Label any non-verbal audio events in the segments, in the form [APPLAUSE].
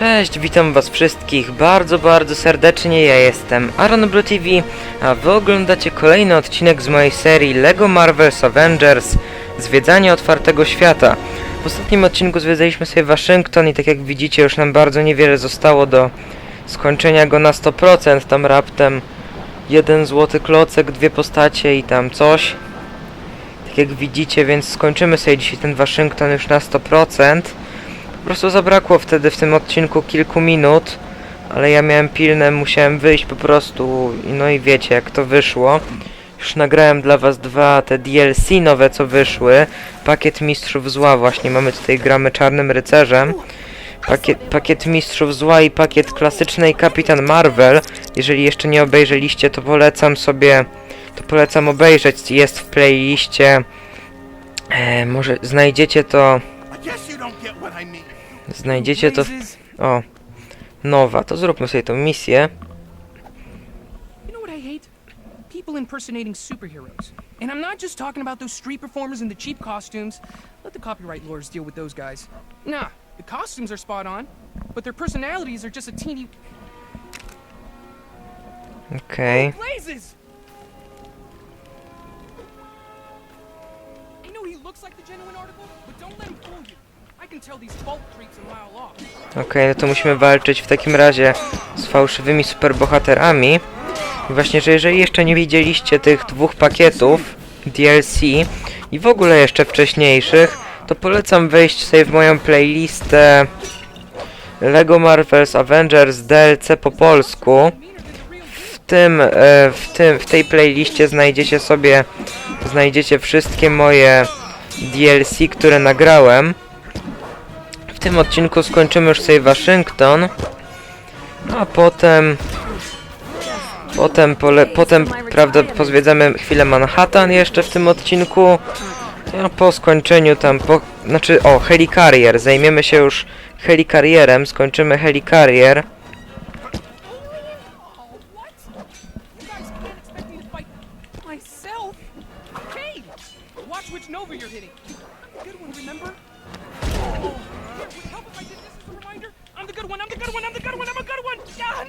Cześć, witam was wszystkich bardzo, bardzo serdecznie. Ja jestem Aaron Blue TV, a wy oglądacie kolejny odcinek z mojej serii LEGO Marvel's Avengers Zwiedzanie otwartego świata. W ostatnim odcinku zwiedzaliśmy sobie Waszyngton i tak jak widzicie już nam bardzo niewiele zostało do skończenia go na 100%. Tam raptem jeden złoty klocek, dwie postacie i tam coś. Tak jak widzicie, więc skończymy sobie dzisiaj ten Waszyngton już na 100%. Po prostu zabrakło wtedy w tym odcinku kilku minut, ale ja miałem pilne, musiałem wyjść po prostu, no i wiecie jak to wyszło. Już nagrałem dla was dwa te DLC nowe co wyszły. Pakiet Mistrzów Zła właśnie, mamy tutaj gramy Czarnym Rycerzem. Pakiet, pakiet Mistrzów Zła i pakiet klasycznej Kapitan Marvel. Jeżeli jeszcze nie obejrzeliście, to polecam sobie, to polecam obejrzeć, jest w playliście. E, może znajdziecie to, znajdziecie to w O, nowa. To zróbmy sobie tą misję. People impersonating superheroes. And I'm not just talking about those street performers in the cheap costumes. Let the copyright lawyers deal with those guys. Nah, the costumes are spot on, but their personalities are just a teeny Okej. blazes. I know he looks like the genuine article, but don't let him fool you. Okej, no to musimy walczyć w takim razie z fałszywymi superbohaterami. I właśnie, że jeżeli jeszcze nie widzieliście tych dwóch pakietów DLC i w ogóle jeszcze wcześniejszych, to polecam wejść sobie w moją playlistę LEGO Marvel's Avengers DLC po polsku. W tym, e, w tym, w tej playliście znajdziecie sobie, znajdziecie wszystkie moje DLC, które nagrałem. Tym odcinku skończymy już sobie Waszyngton, a potem potem pole, potem prawda pozwiedzamy chwilę Manhattan jeszcze w tym odcinku. A po skończeniu tam po znaczy o Helicarrier, zajmiemy się już Helicarrierem, skończymy Helicarrier.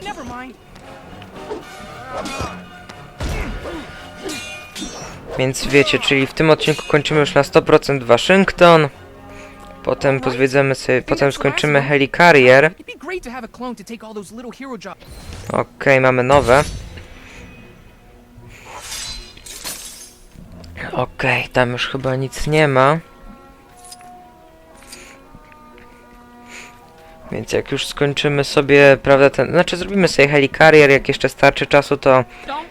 Never mind. Więc wiecie, czyli w tym odcinku kończymy już na 100% Waszyngton. Potem pozwiedzamy sobie, potem skończymy jobs. Okej, mamy nowe. Okej, tam już chyba nic nie ma. Więc jak już skończymy sobie, prawda, ten, znaczy zrobimy sobie helicarrier, jak jeszcze starczy czasu, to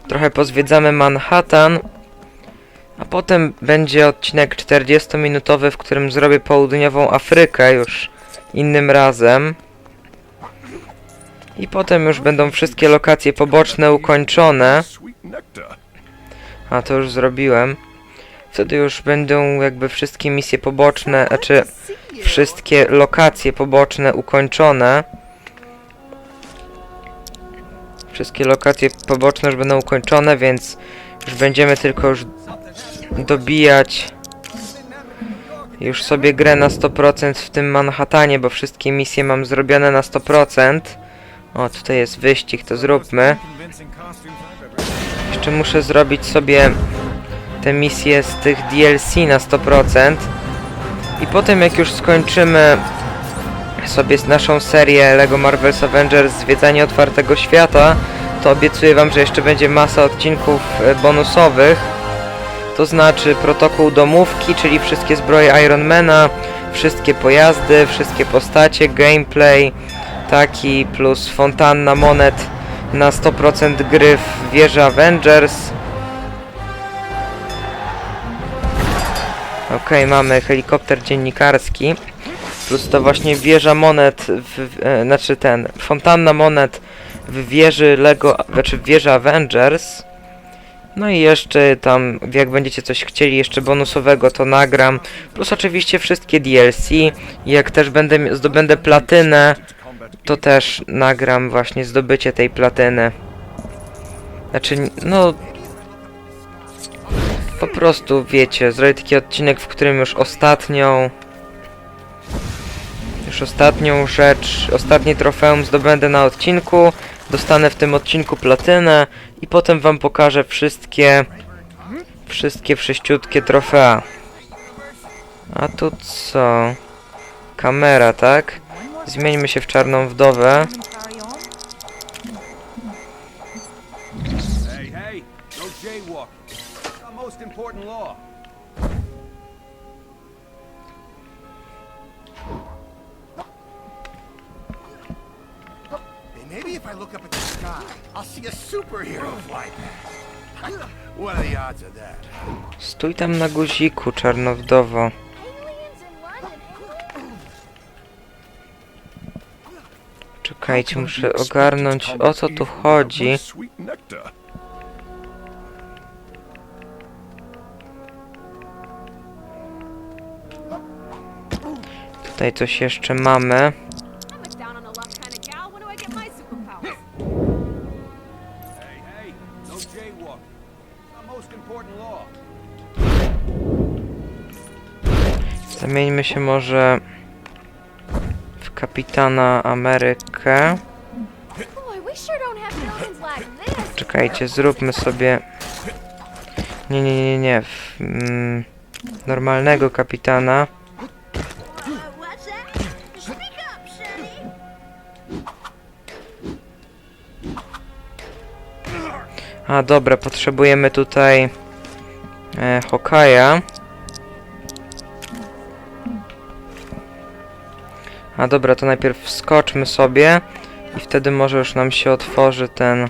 trochę pozwiedzamy Manhattan. A potem będzie odcinek 40-minutowy, w którym zrobię południową Afrykę już innym razem. I potem już będą wszystkie lokacje poboczne ukończone. A to już zrobiłem. Wtedy już będą jakby wszystkie misje poboczne, znaczy wszystkie lokacje poboczne ukończone. Wszystkie lokacje poboczne już będą ukończone, więc już będziemy tylko już dobijać już sobie grę na 100% w tym Manhattanie, bo wszystkie misje mam zrobione na 100%. O, tutaj jest wyścig, to zróbmy. Jeszcze muszę zrobić sobie te misje z tych DLC na 100%. I potem jak już skończymy sobie naszą serię LEGO Marvel's Avengers Zwiedzanie Otwartego Świata, to obiecuję wam, że jeszcze będzie masa odcinków e, bonusowych. To znaczy protokół domówki, czyli wszystkie zbroje Ironmana, wszystkie pojazdy, wszystkie postacie, gameplay, taki plus fontanna monet na 100% gry w wieży Avengers. Okej, mamy helikopter dziennikarski. Plus to właśnie wieża monet, w, e, znaczy ten, fontanna monet w wieży Lego, znaczy w wieży Avengers. No i jeszcze tam, jak będziecie coś chcieli jeszcze bonusowego, to nagram. Plus oczywiście wszystkie DLC. Jak też będę, zdobędę platynę, to też nagram właśnie zdobycie tej platyny. Znaczy, no... Po prostu, wiecie, zrobię taki odcinek, w którym już ostatnią... Już ostatnią rzecz, ostatnie trofeum zdobędę na odcinku. Dostanę w tym odcinku platynę i potem wam pokażę wszystkie wszystkie wszyściutkie trofea. A tu co? Kamera, tak? Zmieńmy się w czarną wdowę. I'll see a superhero fly past. What are the odds of that? Stój tam na guziku, czarnowdowo. Czekajcie, muszę ogarnąć o co tu chodzi. Tutaj coś jeszcze mamy. Zamieńmy się może w kapitana Amerykę. Czekajcie, zróbmy sobie... Nie, nie, nie, nie. W, mm, normalnego kapitana. A dobra, potrzebujemy tutaj e, Hokaja. A dobra, to najpierw wskoczmy sobie i wtedy może już nam się otworzy ten...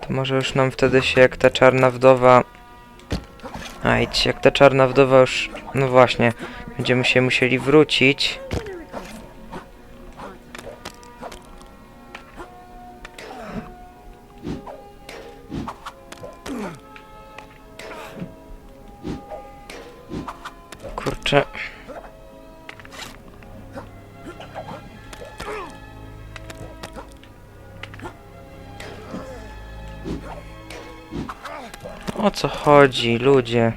To może już nam wtedy się jak ta czarna wdowa... Ajdź, jak ta czarna wdowa już... No właśnie, będziemy się musieli wrócić. O co chodzi, ludzie?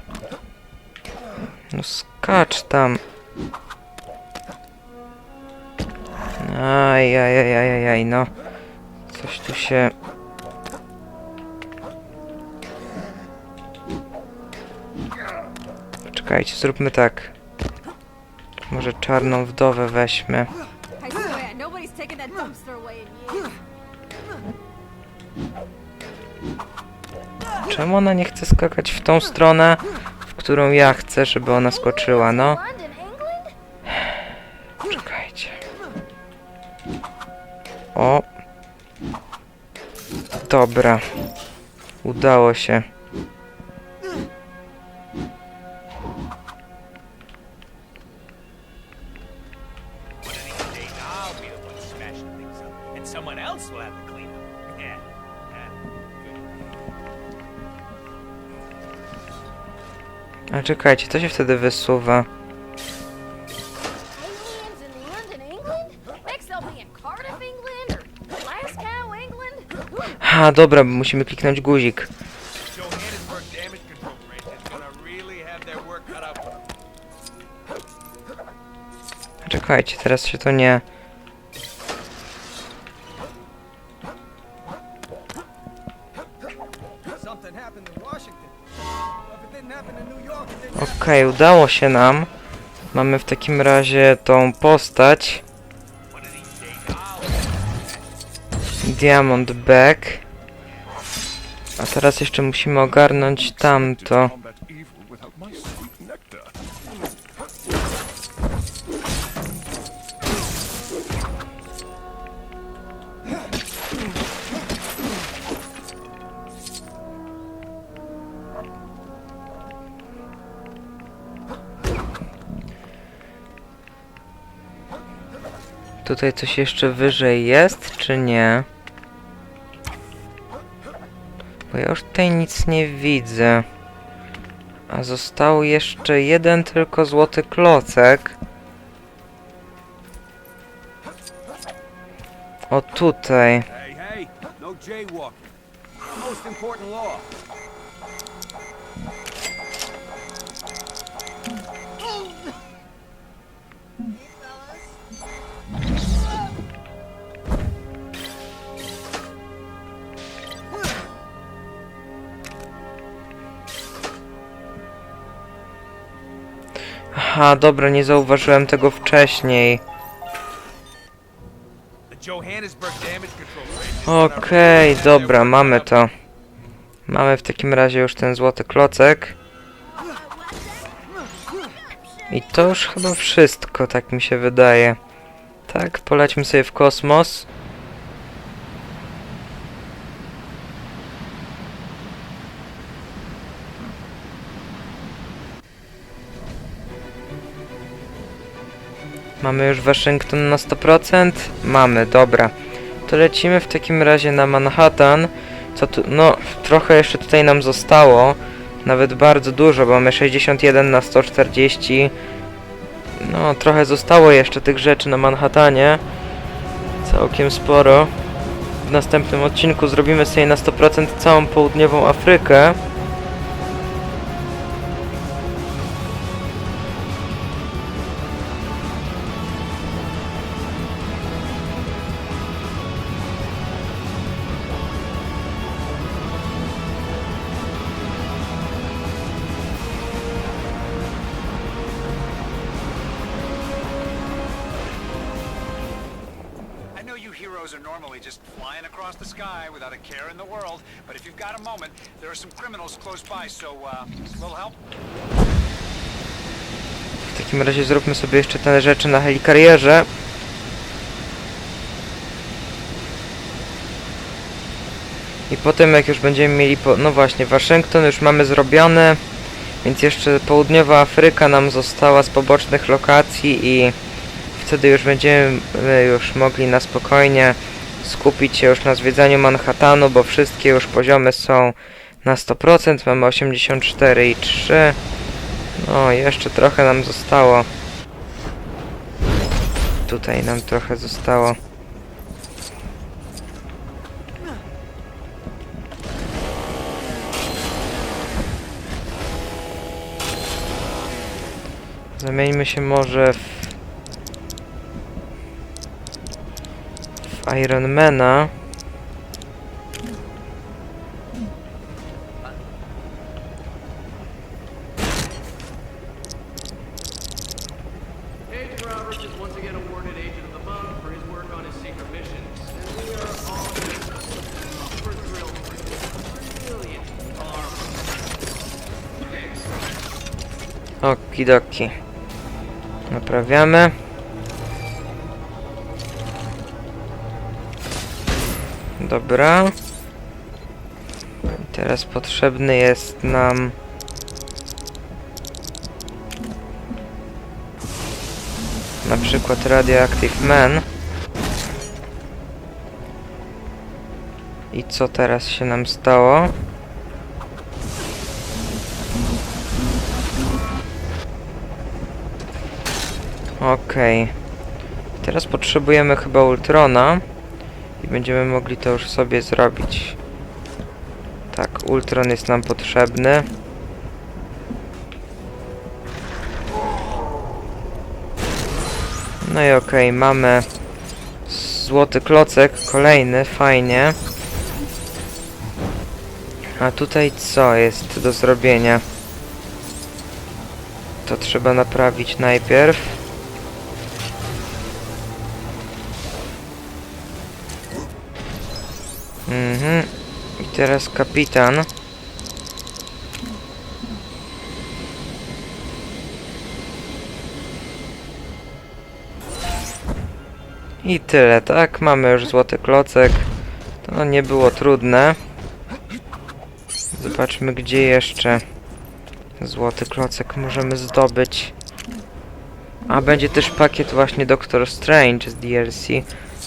No skacz tam. Aj, aj, aj, aj, aj, no. Coś tu się... Czekajcie, zróbmy tak. Może czarną wdowę weźmy. Czemu ona nie chce skakać w tą stronę, w którą ja chcę, żeby ona skoczyła, no? Czekajcie. O. Dobra. Udało się. Someone else will have to clean up. Good. A czekajcie, co się wtedy wysuwa? Aliens in London, England? Next they'll be in Cardiff, England? Or Glasgow, England? A dobra, musimy kliknąć guzik. Czekajcie, teraz się to nie... Okej, udało się nam. Mamy w takim razie tą postać. Diamond Back. A teraz jeszcze musimy ogarnąć tamto. Tutaj coś jeszcze wyżej jest, czy nie? Bo ja już tutaj nic nie widzę. A został jeszcze jeden tylko złoty klocek. O tutaj. Hey, hey, no. Aha, dobra, nie zauważyłem tego wcześniej. Okej, radar. dobra, mamy to. Mamy w takim razie już ten złoty klocek. I to już chyba wszystko, tak mi się wydaje. Tak, polećmy sobie w kosmos. Mamy już Waszyngton na 100%? Mamy, dobra. To lecimy w takim razie na Manhattan. Co tu, no, trochę jeszcze tutaj nam zostało. Nawet bardzo dużo, bo mamy 61 na 140. No, trochę zostało jeszcze tych rzeczy na Manhattanie. Całkiem sporo. W następnym odcinku zrobimy sobie na 100% całą południową Afrykę. But if you've got a moment, there are some criminals close by, so, uh, a little help? W takim razie zróbmy sobie jeszcze te rzeczy na helikarierze. I potem jak już będziemy mieli, po... no właśnie, Waszyngton już mamy zrobione, więc jeszcze południowa Afryka nam została z pobocznych lokacji i wtedy już będziemy już mogli na spokojnie skupić się już na zwiedzaniu Manhattanu, bo wszystkie już poziomy są na 100%, mamy 84 i 3. No, jeszcze trochę nam zostało. Tutaj nam trochę zostało. Zamieńmy się może w... w Ironmana. Agent Roberts is once again awarded Agent of the Month for his work on his secret missions. And we are all super thrilled for him. Brilliant. Excellent. Okidoki. Naprawiamy. Dobra. Teraz potrzebny jest nam... Na przykład Radioactive Man. I co teraz się nam stało? Okej. Teraz potrzebujemy chyba Ultrona. I będziemy mogli to już sobie zrobić. Tak, Ultron jest nam potrzebny. No i okej, mamy złoty klocek, kolejny, fajnie. A tutaj co jest do zrobienia? To trzeba naprawić najpierw. Mhm. I teraz kapitan. I tyle, tak? Mamy już złoty klocek. To nie było trudne. Zobaczmy, gdzie jeszcze złoty klocek możemy zdobyć. A będzie też pakiet właśnie Doctor Strange z DLC.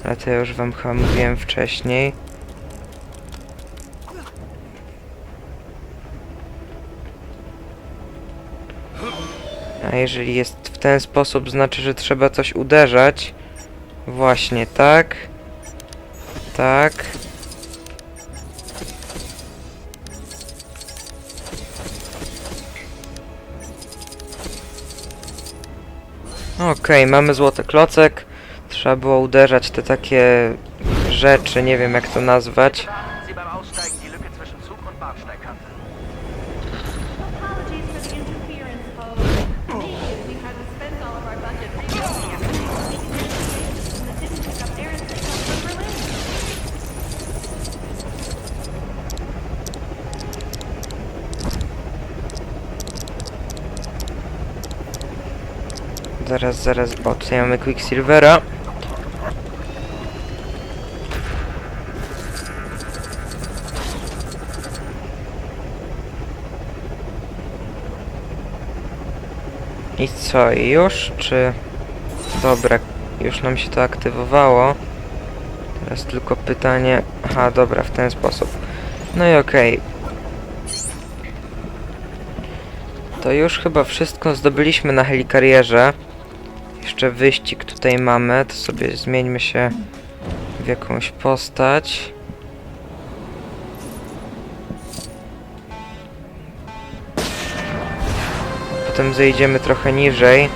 Ale to już wam chyba mówiłem wcześniej. Jeżeli jest w ten sposób, znaczy, że trzeba coś uderzać. Właśnie tak. Tak. Okej, mamy złoty klocek. Trzeba było uderzać te takie rzeczy, nie wiem jak to nazwać. Zaraz, zaraz. O, tutaj mamy Quicksilvera. I co, już? Czy... Dobra, już nam się to aktywowało. Teraz tylko pytanie... Aha, dobra, w ten sposób. No i okej. To już chyba wszystko zdobyliśmy na helikarierze. Jeszcze wyścig tutaj mamy, to sobie zmieńmy się w jakąś postać. Potem zejdziemy trochę niżej.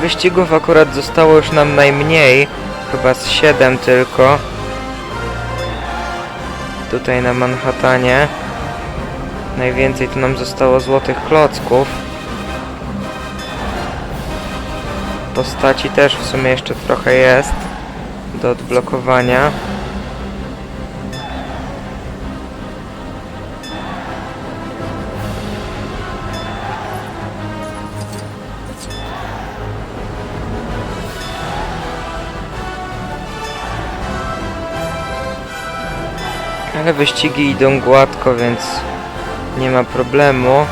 Wyścigów akurat zostało już nam najmniej, chyba z 7 tylko. Tutaj na Manhattanie. Najwięcej to nam zostało złotych klocków. Postaci też w sumie jeszcze trochę jest do odblokowania. Ale wyścigi idą gładko, więc nie ma problemu.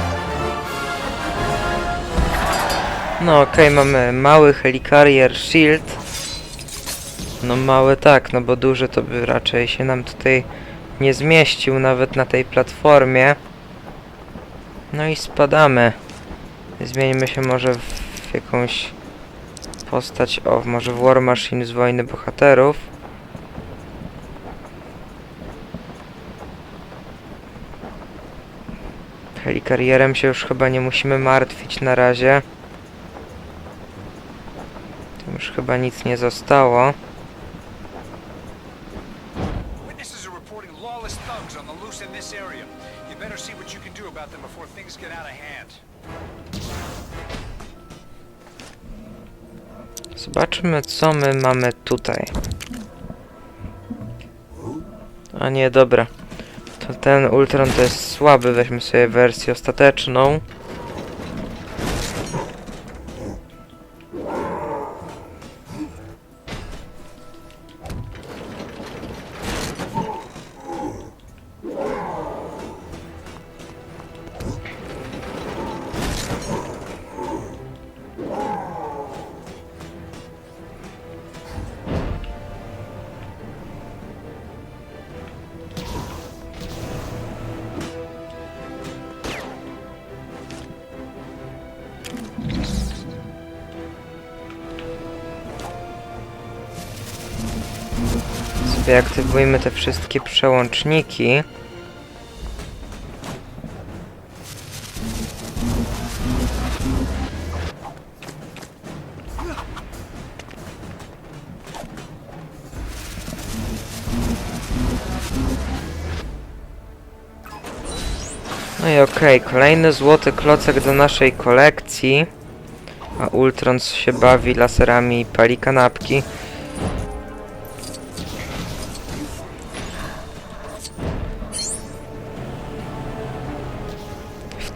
No okej, mamy mały helicarrier shield. No mały tak, no bo duży to by raczej się nam tutaj nie zmieścił nawet na tej platformie. No i spadamy. Zmieńmy się może w jakąś postać, o może w War Machine z Wojny Bohaterów. Helikarierem się już chyba nie musimy martwić na razie. Tam już chyba nic nie zostało. Zobaczmy co my mamy tutaj. A nie, dobra. To ten Ultron to jest słaby, weźmy sobie wersję ostateczną. Sobie aktywujmy te wszystkie przełączniki. No i okej, kolejny złoty klocek do naszej kolekcji. A Ultron się bawi laserami i pali kanapki.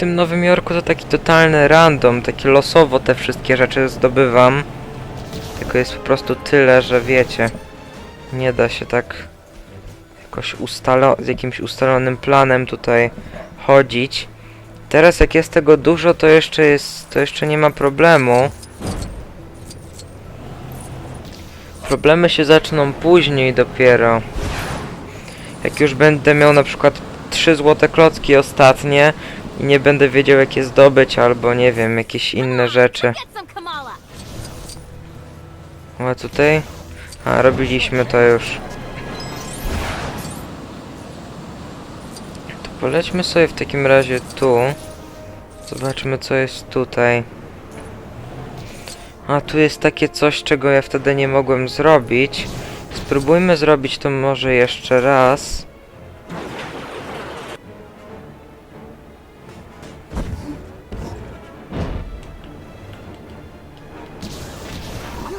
Tym Nowym Jorku to taki totalny random, takie losowo te wszystkie rzeczy zdobywam. Tylko jest po prostu tyle, że wiecie, nie da się tak jakoś ustalo z jakimś ustalonym planem tutaj chodzić. Teraz jak jest tego dużo, to jeszcze jest, to jeszcze nie ma problemu. Problemy się zaczną później dopiero. Jak już będę miał na przykład trzy złote klocki ostatnie i nie będę wiedział jak je zdobyć albo nie wiem, jakieś inne rzeczy. A tutaj? A, robiliśmy to już. To polećmy sobie w takim razie tu. Zobaczmy co jest tutaj. A, tu jest takie coś, czego ja wtedy nie mogłem zrobić. Spróbujmy zrobić to może jeszcze raz.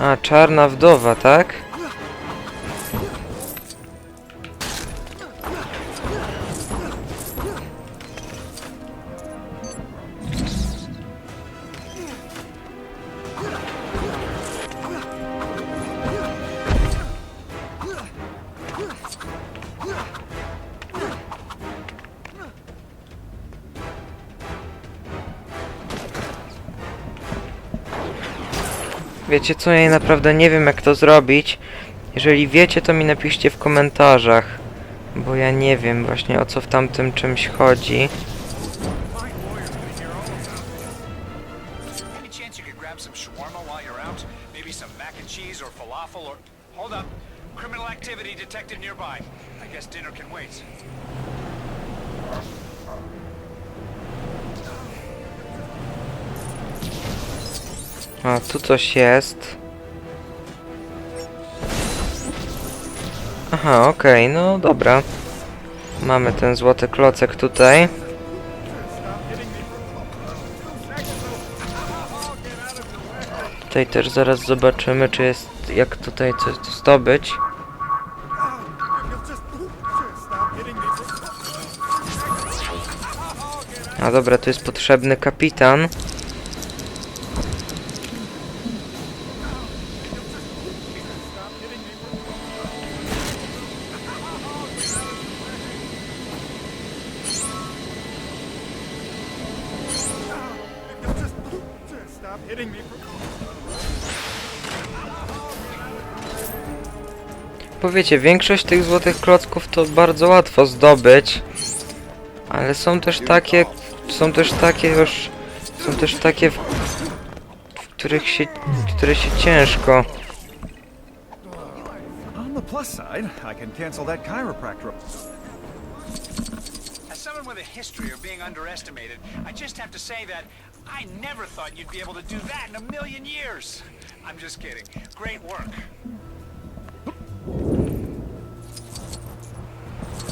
A, czarna wdowa, tak? Wiecie co, ja naprawdę nie wiem jak to zrobić. Jeżeli wiecie, to mi napiszcie w komentarzach. Bo ja nie wiem właśnie o co w tamtym czymś chodzi. Hold up. Criminal activity detected nearby. I guess dinner can wait. A, tu coś jest. Aha, okej, no dobra. Mamy ten złoty klocek tutaj. Tutaj też zaraz zobaczymy, czy jest jak tutaj coś zdobyć. A dobra, tu jest potrzebny kapitan. Bo wiecie, większość tych złotych klocków to bardzo łatwo zdobyć. Ale są też takie, są też takie już, są też takie, w, w których się, które się ciężko. On the plus side, I can cancel that chiropractor. As someone with a history of being underestimated, I just have to say that I never thought you'd be able to do that in a million years. I'm just kidding. Great work.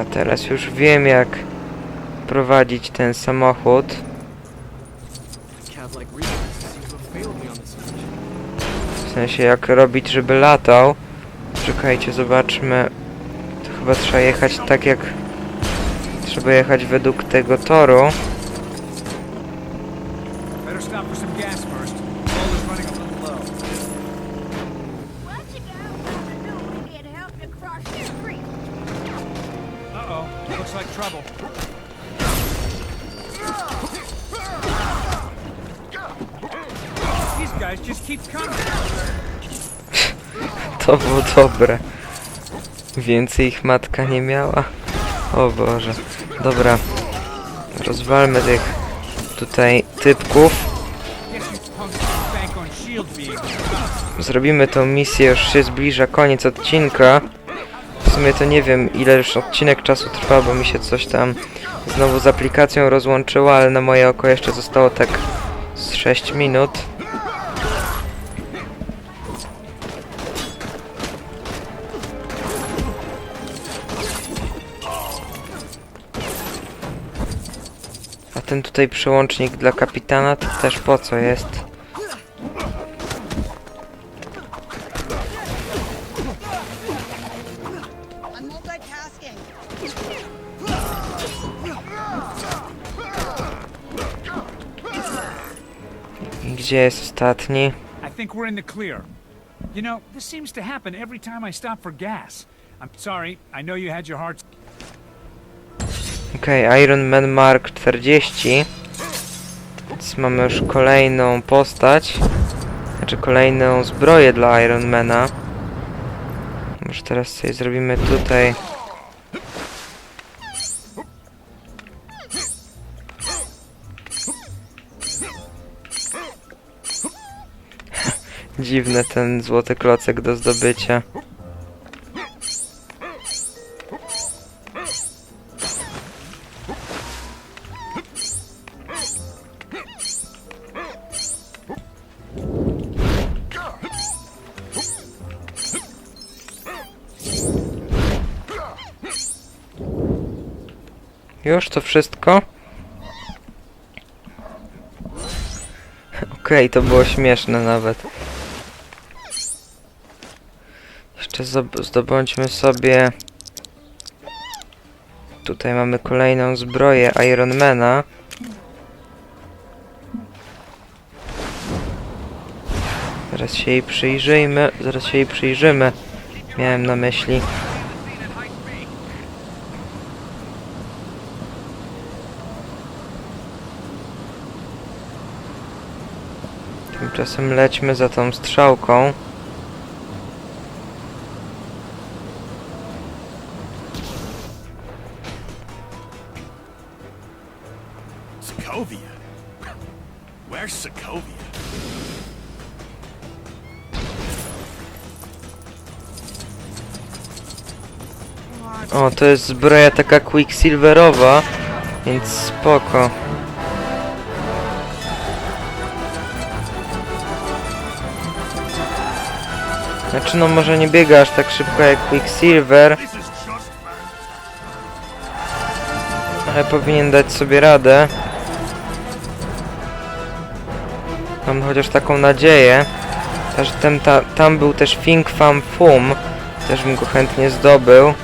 A teraz już wiem jak prowadzić ten samochód. W sensie jak robić, żeby latał. Czekajcie, zobaczmy. Chyba trzeba jechać tak jak... Trzeba jechać według tego toru. [LAUGHS] To było dobre. Więcej ich matka nie miała. O Boże. Dobra. Rozwalmy tych tutaj typków. Zrobimy tą misję, już się zbliża koniec odcinka. W sumie to nie wiem ile już odcinek czasu trwa, bo mi się coś tam znowu z aplikacją rozłączyło, ale na moje oko jeszcze zostało tak z 6 minut. Ten tutaj przełącznik dla kapitana to też po co jest? Gdzie jest ostatni? I think we're in the clear. You know, this seems to happen every time I stop for gas. I'm sorry, I know you had your hearts. Okej, Iron Man Mark 40. Więc mamy już kolejną postać. Znaczy kolejną zbroję dla Ironmana. Może teraz sobie zrobimy tutaj. [LAUGHS] Dziwny ten złoty klocek do zdobycia. Już to wszystko? Okej, to było śmieszne nawet. Jeszcze zdobądźmy sobie... Tutaj mamy kolejną zbroję Ironmana. Zaraz się jej przyjrzyjmy, zaraz się jej przyjrzymy. Miałem na myśli. Tymczasem lećmy za tą strzałką. Sokovia? Where's Sokovia? O, to jest zbroja taka quicksilverowa, więc spoko. Znaczy no może nie biega aż tak szybko jak Quicksilver, ale powinien dać sobie radę. Mam chociaż taką nadzieję. Też ten, ta, tam był też Fing Fam Fum. Też bym go chętnie zdobył.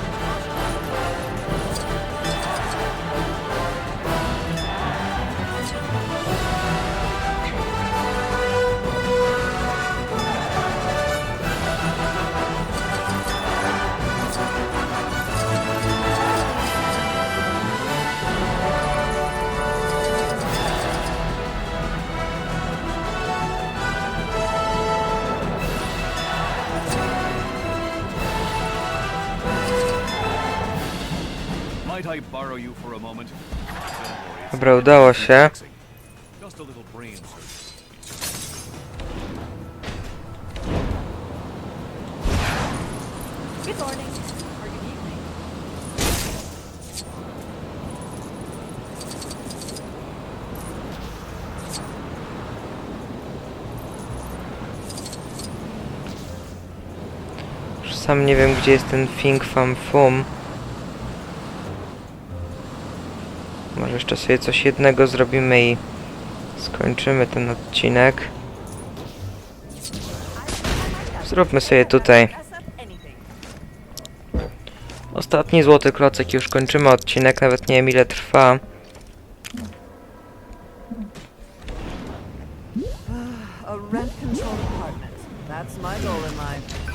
Might I borrow you for a moment? Don't worry, it's Dobra, udało się. just a little brain surgery. Good morning. Or good evening. Już Sam nie wiem gdzie jest ten Fing Fam Fum. Może jeszcze sobie coś jednego zrobimy i skończymy ten odcinek. Zróbmy sobie tutaj. Ostatni złoty klocek już kończymy odcinek, nawet nie wiem ile trwa. That's my goal in life.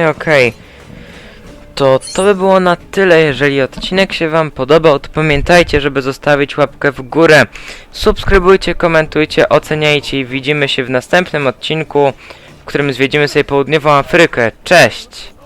I okej. To to by było na tyle. Jeżeli odcinek się Wam podobał, to pamiętajcie, żeby zostawić łapkę w górę. Subskrybujcie, komentujcie, oceniajcie i widzimy się w następnym odcinku, w którym zwiedzimy sobie południową Afrykę. Cześć!